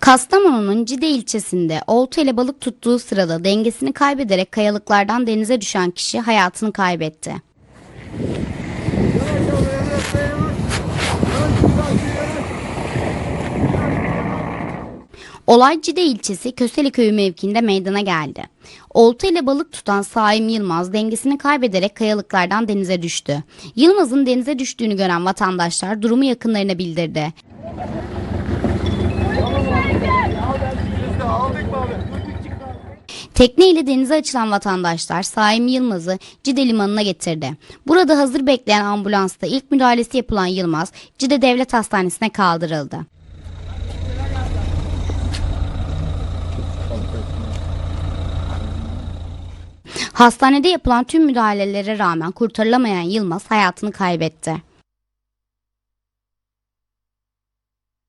Kastamonu'nun Cide ilçesinde olta ile balık tuttuğu sırada dengesini kaybederek kayalıklardan denize düşen kişi hayatını kaybetti. Olay Cide ilçesi Köseli köyü mevkiinde meydana geldi. Olta ile balık tutan Saim Yılmaz dengesini kaybederek kayalıklardan denize düştü. Yılmaz'ın denize düştüğünü gören vatandaşlar durumu yakınlarına bildirdi. Tekne ile denize açılan vatandaşlar Saim Yılmaz'ı Cide Limanı'na getirdi. Burada hazır bekleyen ambulansta ilk müdahalesi yapılan Yılmaz, Cide Devlet Hastanesi'ne kaldırıldı. Hastanede yapılan tüm müdahalelere rağmen kurtarılamayan Yılmaz hayatını kaybetti.